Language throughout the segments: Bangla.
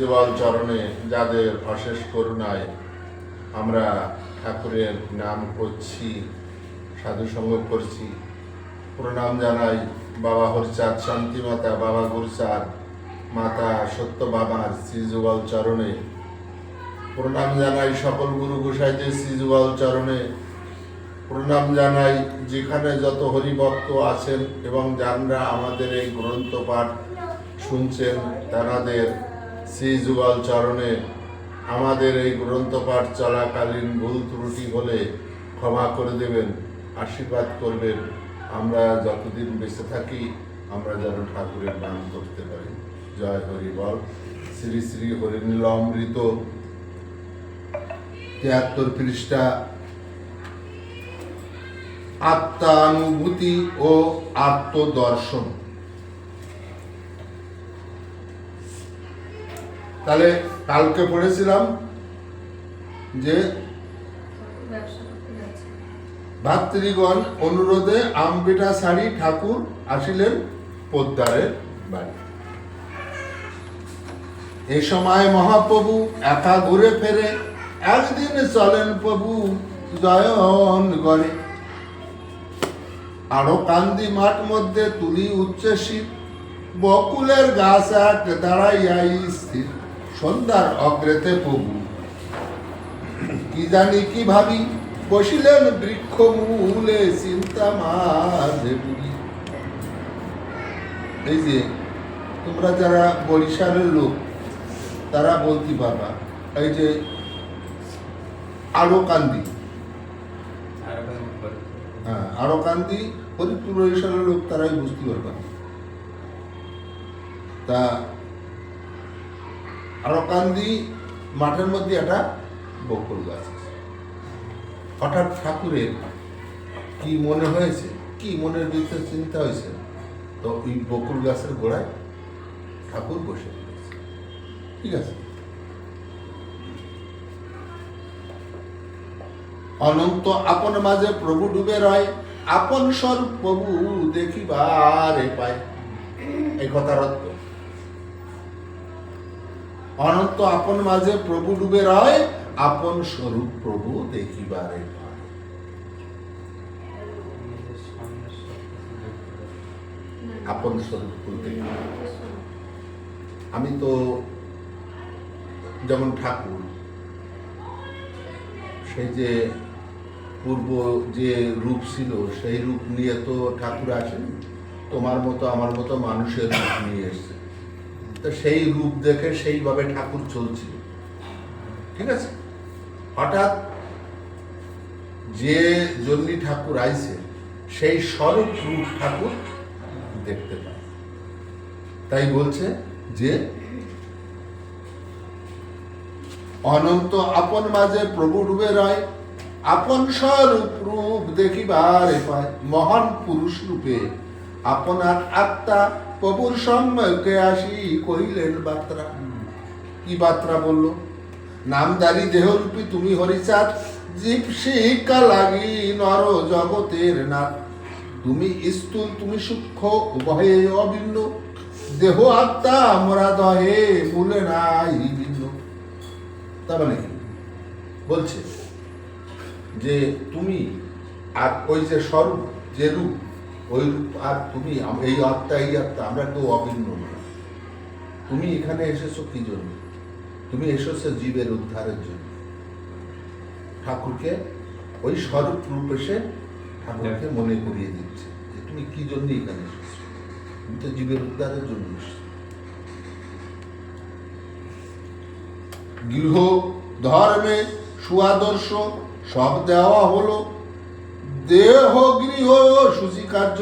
শ্রীজীবল চরণে যাদের অশেষ করুণায় আমরা ঠাকুরের নাম করছি, সাধু সঙ্গ করছি, প্রণাম জানাই বাবা হরচাঁদ শান্তি মাতা বাবা গুরচাঁদ, মাতা সত্য বাবার শ্রীযুগল চরণে। প্রণাম জানাই সকল গুরু গোসাইদের শ্রীযুগল চরণে। প্রণাম জানাই যেখানে যত হরিভক্ত আছেন এবং যারা আমাদের এই গ্রন্থ পাঠ শুনছেন তাদের শ্রী যুগল চরণে আমাদের এই গ্রন্থ পাঠ চলাকালীন ভুল ত্রুটি হলে ক্ষমা করে দেবেন, আশীর্বাদ করবেন। আমরা যতদিন বেঁচে থাকি, আমরা যেন ঠাকুরের নাম করতে পারি। জয় হরি বল। শ্রী শ্রী হরিনীল অমৃত তিয়াত্তর পৃষ্ঠা। আত্মানুভূতি ও আত্মদর্শন। তাহলে কালকে পড়েছিলাম যে ভাতৃগণ অনুরোধে আমবিটা শাড়ি ঠাকুর আসিলেন পোদ্দারের বাড়ি। এই সময় মহাপ্রভু একা ঘুরে ফেরে, একদিন চলেন প্রভু জয়ন গড়ে আরও কান্দি মাঠ মধ্যে তুলি উচ্চে বকুলের গাছ এক দাঁড়াইয়াই স্থির। সন্ধ্যার অগ্রেতে প্রভু। কি জানি কি ভাবি? বসিলেন বৃক্ষ মূলে চিন্তা মাঝে এই যে, তোমরা যারা বরিশালের লোক, তারা বলতে পারবা, এই যে আলো কান্দি হ্যাঁ আরও কান্দি ফরিদপুর বরিশালের লোক, তারাই বুঝতে পারবা। তা আরও কান্দি মাঠের মধ্যে একটা বকুল গাছ হঠাৎ ঠাকুরের কি মনে হয়েছে? কি মনের ভিতরে চিন্তা হয়েছে? তো ওই বকুল গাছের গোড়ায় ঠাকুর বসে ঠিক আছে? অনন্ত আপন মাঝে প্রভু ডুবে রয়, আপন স্বরূপ প্রভু দেখিবারে পায়। এই কথার অর্থ অনন্ত আপন মাঝে প্রভু ডুবে রয়, আপন স্বরূপ প্রভু দেখিবারে আপন স্বরূপ। আমি তো যেমন ঠাকুর সেই যে পূর্ব যে রূপ ছিল, সেই রূপ নিয়ে তো ঠাকুর আসেনি, তোমার মতো, আমার মতো মানুষের রূপ নিয়ে এসছে সেই রূপ দেখে সেইভাবে ঠাকুর চলছিল। ঠিক আছে? হঠাৎ যে জন্যই ঠাকুর আইছে, সেই স্বরূপ রূপ ঠাকুর দেখতে পায়। তাই বলছে যে, অনন্ত আপন মাঝে প্রভু ডুবে রয়, আপন স্বরূপ রূপ দেখিবারে পায়, মহান পুরুষ রূপে। আপনার আত্মা প্রভুর সম্মুখে আসি কহিলেন বার্তা কি বার্তা বলল? নামদারি দেহরূপী তুমি হরিচাঁদ জীব শিক্ষা লাগি নর জগতের নাথ। তুমি স্থূল, তুমি সূক্ষ্ম, উভয়ে অভিন্ন। দেহ আত্মা মোরা দহে মূলে নাই ভিন্ন। তার মানে বলছে যে তুমি আর ওই যে স্বরূপ, যে রূপ ওই আর তুমি এই আত্মা এই আত্মা আমরা কেউ অভিন্ন না। তুমি এখানে এসেছ কি জন্য? তুমি এসেছ জীবের উদ্ধারের জন্য। ঠাকুরকে ওই স্বরূপ রূপ এসে ঠাকুরকে মনে করিয়ে দিচ্ছে যে তুমি কি জন্য এখানে এসেছ? তুমি তো জীবের উদ্ধারের জন্য এসেছ। গৃহ ধর্মে সুয়াদর্শ সব দেওয়া হলো। দেহ গৃহ সূচি কার্য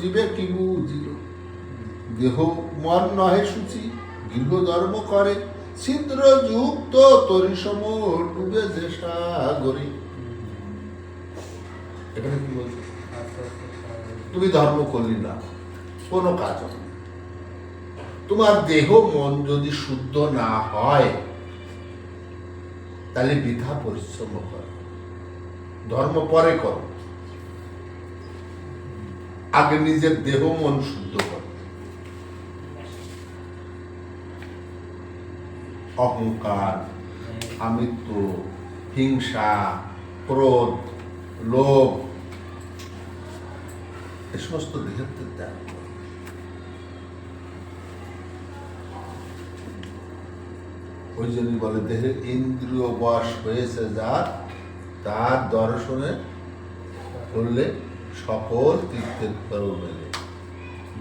জীবে কি বুঝিল দেহ মন নহে সূচি, গৃহ ধর্ম করে। ছিদ্র যুক্ত তরিসম ডুবে যে সাগরে এখানে কি বলছে? তুমি ধর্ম করলি না, কোনো কাজ তোমার দেহ মন যদি শুদ্ধ না হয়, তাহলে বৃথা পরিশ্রম করো। ধর্ম পরে করো। আগে নিজের দেহ মন শুদ্ধ করতে অহংকার আমিত্ব হিংসা, ক্রোধ, লোভ, এ সমস্ত দেহের ত্যাগ করো। ওই জন্যই বলে, দেহের ইন্দ্রিয় বশ হয়েছে যার, তার দর্শনে করলে সকল তীর্থের ফল মেলে।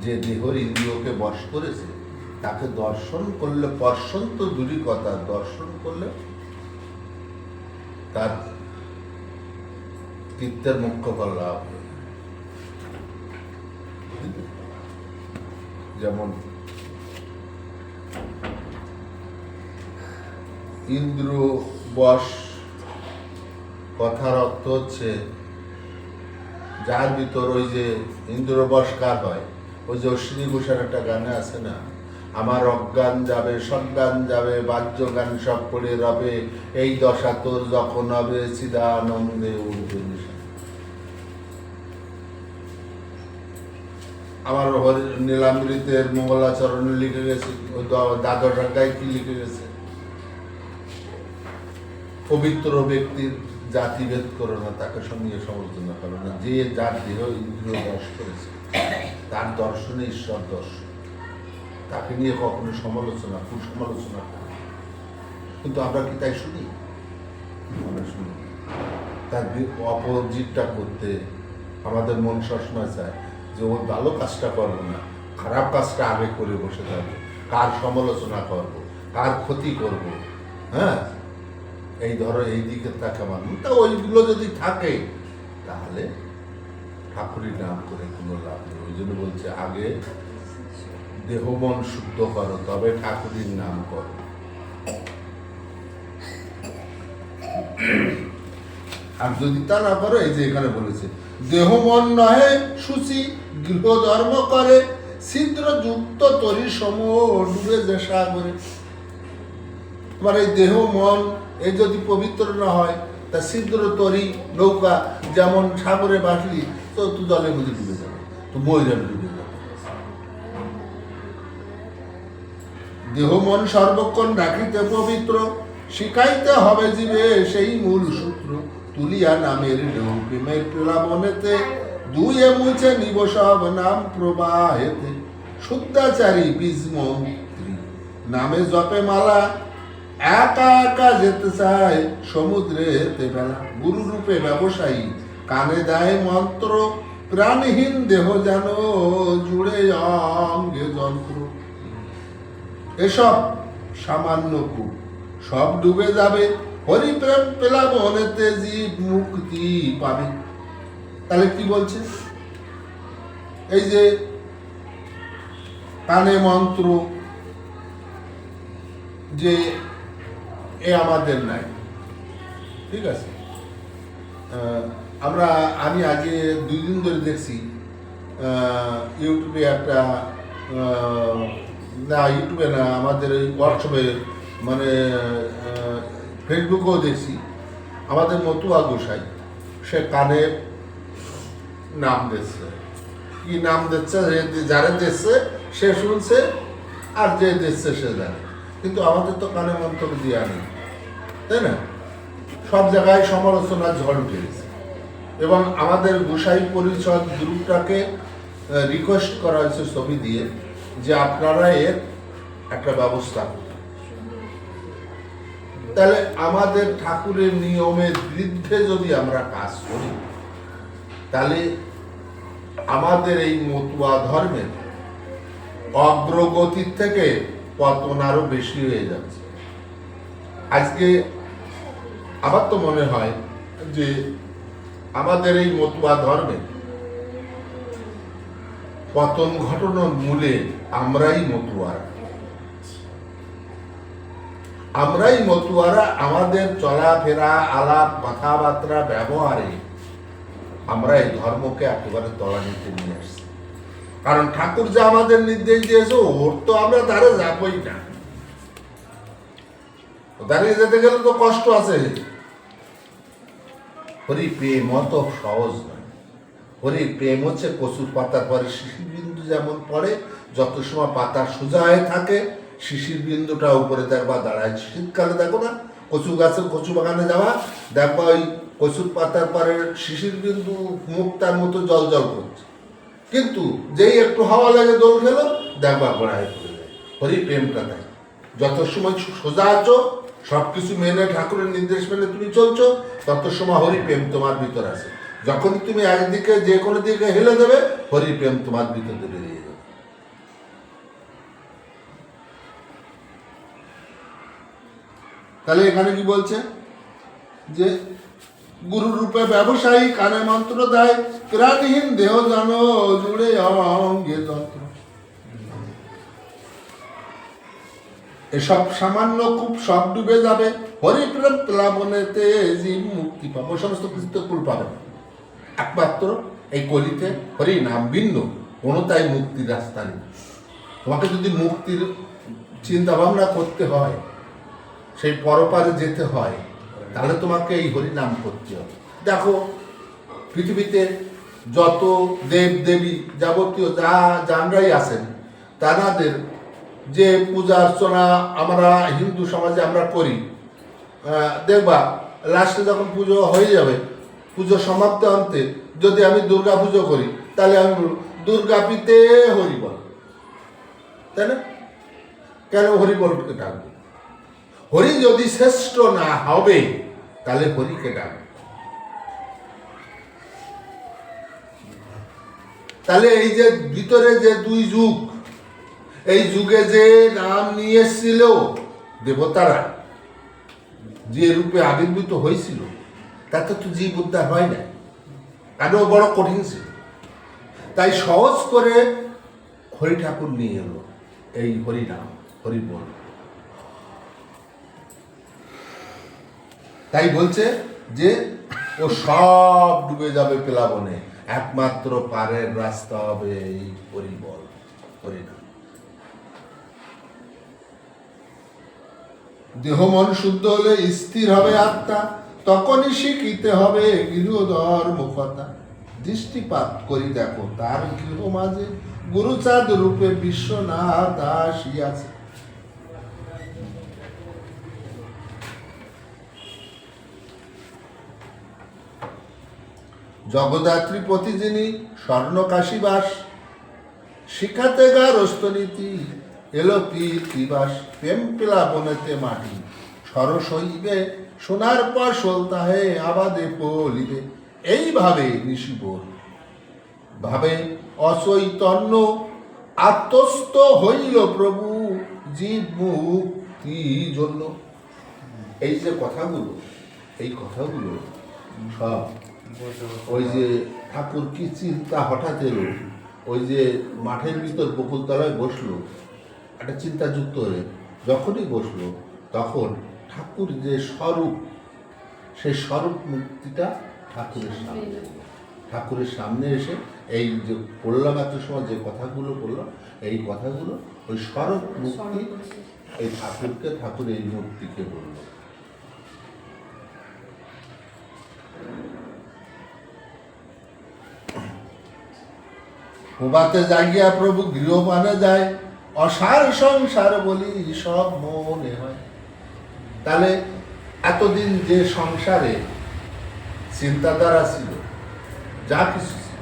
যে দেহর ইন্দ্রিয়কে বশ করেছে, তাকে দর্শন করলে পর্শন তো দূরই কথা দর্শন করলে তার তীর্থের মুখ্য ফল লাভ যেমন ইন্দ্র বশ কথার অর্থ হচ্ছে যার ভিতর ওই যে ইন্দ্র কার হয়, ওই যে অশ্বিনী ভূষণ একটা গানে আছে না? আমার অজ্ঞান যাবে, সজ্ঞান যাবে, বাহ্য গান সব পড়ে রবে, এই দশা তোর যখন হবে, চিদানন্দে উঠবে আমার নীলামৃতের মঙ্গলাচরণে লিখে গেছে, ওই দ্বাদশ কি লিখে গেছে? পবিত্র ব্যক্তির জাতিভেদ করো না, তাকে সঙ্গে সমালোচনা করো না। যে যার দেহ ইন্দ্রিয় বশ করেছে, তার দর্শনে ঈশ্বর দর্শন। তাকে নিয়ে কখনো সমালোচনা, কুসমালোচনা করো। কিন্তু আমরা কি তাই শুনি? আমরা শুনি। তার অপোজিটটা করতে আমাদের মন সবসময় চায় যে ওই ভালো কাজটা করব না, খারাপ কাজটা আগে করে বসে থাকব, কার সমালোচনা করব, কার ক্ষতি করব হ্যাঁ? এই ধরো এই দিকে তাকে মানুষ। তা ওইগুলো যদি থাকে, তাহলে ঠাকুরের নাম করে কোনো লাভ নেই। ওই জন্য বলছে, আগে দেহ মন শুদ্ধ করো, তবে ঠাকুরের নাম করো। আর যদি তা না করো, এই যে এখানে বলেছে দেহ মন নহে, সুচি গৃহ ধর্ম করে ছিদ্র যুক্ত তরি সমূহ ডুবে যে সাগরে তোমার এই দেহ, মন, এই যদি পবিত্র না হয়, তা ছিদ্র, তরি, নৌকা, যেমন সাগরে বাসলি তো তুই জলের মধ্যে ডুবে যাবে, তো বইরে ডুবে যাবে। দেহ, মন সর্বক্ষণ রাখিতে পবিত্র, শিখাইতে হবে জীবে সেই মূল সূত্র, তুলিয়া নামের ঢেউ প্রেমের প্লাবনেতে দুয়ে মুছে নিব সব নাম প্রবাহেতে, শুদ্ধাচারী বীজ মন্ত্রী নামে জপে মালা একা একা যেতে চায় সমুদ্রে হেতে বেলা। গুরু রূপে ব্যবসায়ী কানে দেয় মন্ত্র, প্রাণহীন দেহ যেন জুড়ে অঙ্গে যন্ত্র। এসব সামান্য কূপ, সব ডুবে যাবে। হরিপ্রেম পেলাম অনেতে জীব মুক্তি পাবে। তাহলে কি বলছে? এই যে কানে মন্ত্র, যে এ আমাদের নাই। ঠিক আছে? আমরা, আমি আগে দুই দিন ধরে দেখছি ইউটিউবে একটা না, ইউটিউবে না, আমাদের ওই হোয়াটসঅ্যাপে মানে ফেসবুকেও দেখছি। আমাদের মতুয়া গোসাই, সে কানে নাম দিচ্ছে। কি নাম দিচ্ছে? যারা দিচ্ছে, সে শুনছে, আর যে দিচ্ছে, সে জানে। কিন্তু আমাদের তো কানে মন্তব্য দেওয়া নেই তাই না? সব জায়গায় সমালোচনার ঝড় উঠে গেছে। এবং আমাদের গোসাই পরিষদ গ্রুপটাকে রিকোয়েস্ট করা হয়েছে ছবি দিয়ে যে আপনারা এর একটা ব্যবস্থা তাহলে আমাদের ঠাকুরের নিয়মের বিরুদ্ধে যদি আমরা কাজ করি, তাহলে আমাদের এই মতুয়া ধর্মের অগ্রগতির থেকে পতন আরও বেশি হয়ে যাচ্ছে। আজকে আমার তো মনে হয় যে আমাদের এই মতুয়া ধর্মে পতন ঘটনার মূলে আমরাই মতুয়ারা আমরাই মতুয়ারা আমাদের চলাফেরা, আলাপ, কথাবার্তা, ব্যবহারে আমরা এই ধর্মকে একেবারে তলানিতে নিয়ে আসছি। কারণ ঠাকুর যে আমাদের নির্দেশ দিয়েছে, ওর তো আমরা তারে যাবই না। দাঁড়িয়ে যেতে গেলে তো কষ্ট আছে। হরি প্রেম অত সহজ নয়। হরির প্রেম হচ্ছে কচুর পাতার পরে শিশির বিন্দু যেমন পড়ে, যত সময় পাতা সোজা হয়ে থাকে শিশির বিন্দুটা উপরে দেখবা, দাঁড়ায় শীতকালে দেখো না, কচু গাছের কচু বাগানে যাওয়া দেখবা ওই কচুর পাতার পরে শিশির বিন্দু মুক্তার মতো জল জল করছে। কিন্তু যেই একটু হাওয়া লাগে দোল খেলো, দেখবা গোড়ায় পড়ে যায়। হরি প্রেমটা তাই যত সময় সোজা আছো সব কিছু মেনে ঠাকুরের নির্দেশ মেনে তুমি চলছো, তত সময় হরি প্রেম তোমার ভিতর আছে। যখন তুমি একদিকে যে কোনো দিকে হেলে দেবে হরি প্রেম তোমার ভিতর বেরিয়ে যাবে। তাহলে এখানে কি বলছে? যে গুরু রূপে ব্যবসায়ী কানে মন্ত্র দেয় প্রাণহীন দেহ জানো, জুড়ে অঙ্গে যন্ত্র এসব সামান্য খুব সব ডুবে যাবে। হরিপ্রেম প্লাবনেতে জীব মুক্তি পাবো। সমস্ত কিছু তো কুল পাবে একমাত্র এই কলিতে হরি নাম ভিন্ন, কোনো তাই মুক্তির রাস্তা নেই। তোমাকে যদি মুক্তির চিন্তা ভাবনা করতে হয়, সেই পরপারে যেতে হয়, তাহলে তোমাকে এই হরি নাম করতে হবে। দেখো, পৃথিবীতে যত দেব দেবী যাবতীয় যা যানরাই আছেন তাদের যে পূজা অর্চনা আমরা হিন্দু সমাজে আমরা করি। দেখবা, লাস্টে যখন পুজো হয়ে যাবে, পুজো সমাপ্ত অন্তে যদি আমি দুর্গা পুজো করি, তাহলে আমি দুর্গা পিতে হরি বল তাই না? কেন হরি বলকে ডাকবো? হরি যদি শ্রেষ্ঠ না হবে, তাহলে হরিকে ডাকবো। তাহলে এই যে ভিতরে যে দুই যুগ এই যুগে যে নাম নিয়ে এসেছিল দেবতারা, যে রূপে আবির্ভূত হয়েছিল, তাতে তো জীব উদ্ধার হয় না আরও বড় কঠিন ছিল। তাই সহজ করে হরি ঠাকুর নিয়ে এলো এই হরি নাম, হরি বল। তাই বলছে যে, ও সব ডুবে যাবে প্লাবনে, একমাত্র পারের রাস্তা হবে এই হরিবল হরিনাম দেহ মন শুদ্ধ হলে স্থির হবে আত্মা, তখনই শিখিতে হবে গৃহধর্ম কথা দৃষ্টিপাত করি দেখো, তার গৃহ মাঝে গুরুচাঁদ রূপে বিশ্বনাথ আসিয়াছে। জগদাত্রী পতি যিনি স্বর্ণকাশীবাস শিখাতে গা রস্তনীতি এলো পীতিবাস প্রেম পেলা বনেতে মাটি। সরস হইবে সোনার পর সলতাহে, আবাদে পলিবে এইভাবে নিশিবর। ভাবে অচৈতন্য, আত্মস্থ হইল প্রভু জীব মুক্তি জন্য। এই যে কথাগুলো, এই কথাগুলো সব ওই যে ঠাকুর কি চিন্তা হঠাৎ এলো, ওই যে মাঠের ভিতর বকুলতলায় বসল একটা চিন্তা যুক্ত হয়ে যখনই বসল তখন ঠাকুর যে স্বরূপ সেই স্বরূপ মুক্তিটা ঠাকুরের সামনে ঠাকুরের সামনে এসে এই যে পড়লাম এত সময় যে কথাগুলো বললাম এই কথাগুলো ওই স্বরূপ মুক্তি এই ঠাকুরকে ঠাকুর এই মূর্তিকে বলল। প্রভাতে জাগিয়া প্রভু গৃহপানে যায়। অসার সংসার বলি সব মনে হয়। তাহলে এতদিন যে সংসারে চিন্তাধারা ছিল, যা কিছু ছিল,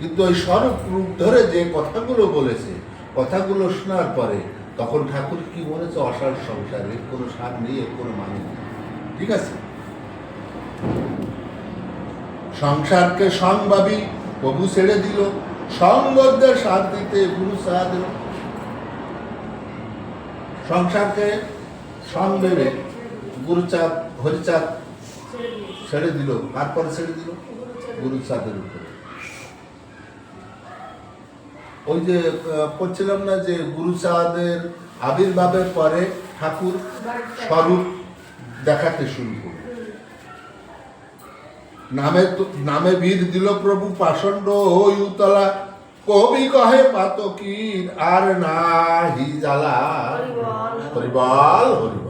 কিন্তু ওই স্বরূপ রূপ ধরে যে কথাগুলো বলেছে, কথাগুলো শোনার পরে তখন ঠাকুর কি বলেছে? অসার সংসারে, এর কোনো সার নেই, এর কোনো মানে নেই। ঠিক আছে? সংসারকে সংভাবী, প্রভু ছেড়ে দিল সঙ্গদের সাথ দিতে গুরু দিল সংসারকে সং ভেবে গুরুচাঁদ, হরিচাঁদ ছেড়ে দিল। তারপরে ছেড়ে দিল? গুরুচাঁদের উপরে। ওই যে বলছিলাম না যে গুরুচাঁদের আবির্ভাবের পরে ঠাকুর স্বরূপ দেখাতে শুরু করল। নামে নামে বীর দিল প্রভু, পাষণ্ড হই উতলা। কবি কহে পাতকির আর নাহি জ্বালা। হরিবল। হরিবল